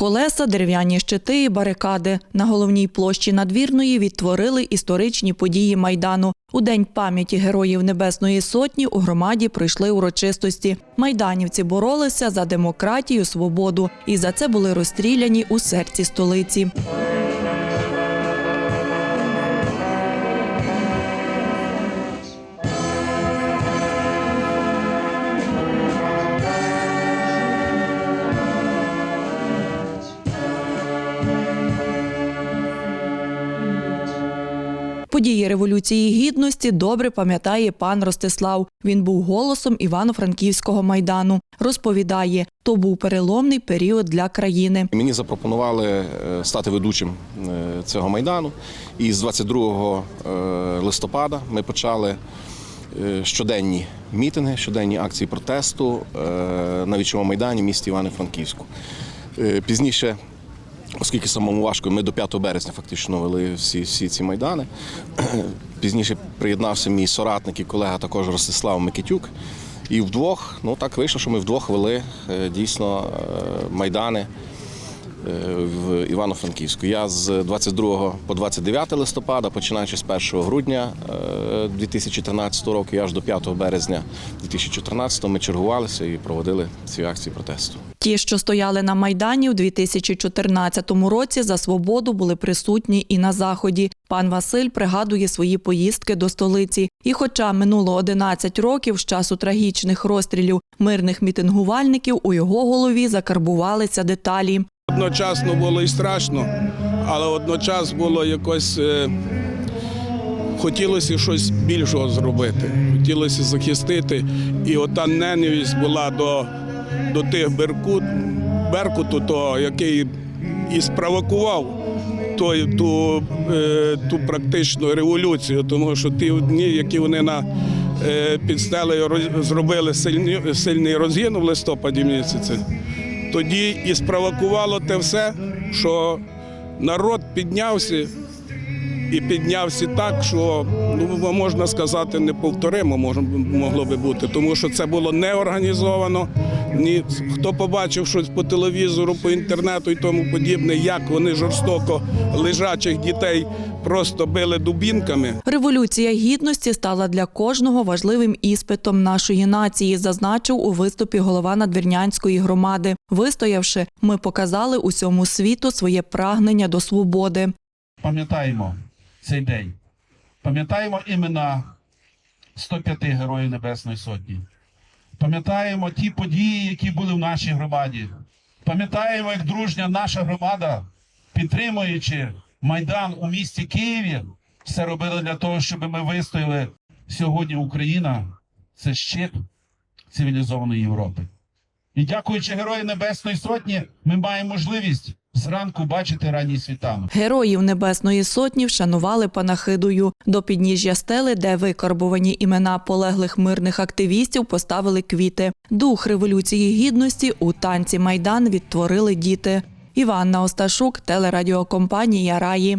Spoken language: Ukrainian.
Колеса, дерев'яні щити і барикади. На головній площі надвірної відтворили історичні події Майдану. У День пам'яті Героїв Небесної Сотні у громаді пройшли урочистості. Майданівці боролися за демократію, свободу і за це були розстріляні у серці столиці. Події Революції Гідності добре пам'ятає пан Ростислав. Він був голосом Івано-Франківського майдану. Розповідає, то був переломний період для країни. Мені запропонували е, стати ведучим е, цього майдану. І з 22 е, листопада ми почали щоденні мітинги, щоденні акції протесту на вічовому майдані в місті Івано-Франківську. Пізніше, оскільки самому важко, ми до 5 березня фактично вели всі, всі ці майдани. Пізніше приєднався мій соратник і колега також Ростислав Микитюк. І вдвох, ну так вийшло, що ми вдвох вели е, дійсно е, майдани в Івано-Франківську. Я з 22 по 29 листопада, починаючи з 1 грудня е, 2013 року і аж до 5 березня 2014 ми чергувалися і проводили ці акції протесту. Ті, що стояли на майдані у 2014 році, за свободу були присутні і на заході. Пан Василь пригадує свої поїздки до столиці. І, хоча минуло 11 років з часу трагічних розстрілів мирних мітингувальників, у його голові закарбувалися деталі. Одночасно було і страшно, але одночас було якось е, хотілося щось більшого зробити, хотілося захистити. І ота ненависть була до, до тих беркут, беркуту, того, який і спровокував той, ту, е, ту практичну революцію, тому що ті дні, які вони на е, під роз- зробили сильні, сильний розгін в листопаді місяці, тоді і спровокувало те все, що народ піднявся і піднявся так, що ну, можна сказати, неповторимо могло би бути, тому що це було неорганізовано. організовано. Ні, хто побачив щось по телевізору, по інтернету і тому подібне, як вони жорстоко лежачих дітей просто били дубінками. Революція гідності стала для кожного важливим іспитом нашої нації, зазначив у виступі голова надвірнянської громади. Вистоявши, ми показали усьому світу своє прагнення до свободи. пам'ятаємо цей день. Пам'ятаємо імена 105 Героїв Небесної Сотні. Пам'ятаємо ті події, які були в нашій громаді. Пам'ятаємо, як дружня наша громада, підтримуючи Майдан у місті Києві, все робили для того, щоб ми вистояли. Сьогодні Україна це щит цивілізованої Європи. І дякуючи Героям Небесної Сотні, ми маємо можливість зранку бачити ранній світанок. Героїв Небесної Сотні вшанували панахидою. До підніжжя стели, де викарбувані імена полеглих мирних активістів, поставили квіти. Дух Революції Гідності у танці Майдан відтворили діти. Іванна Осташук, телерадіокомпанія Раї.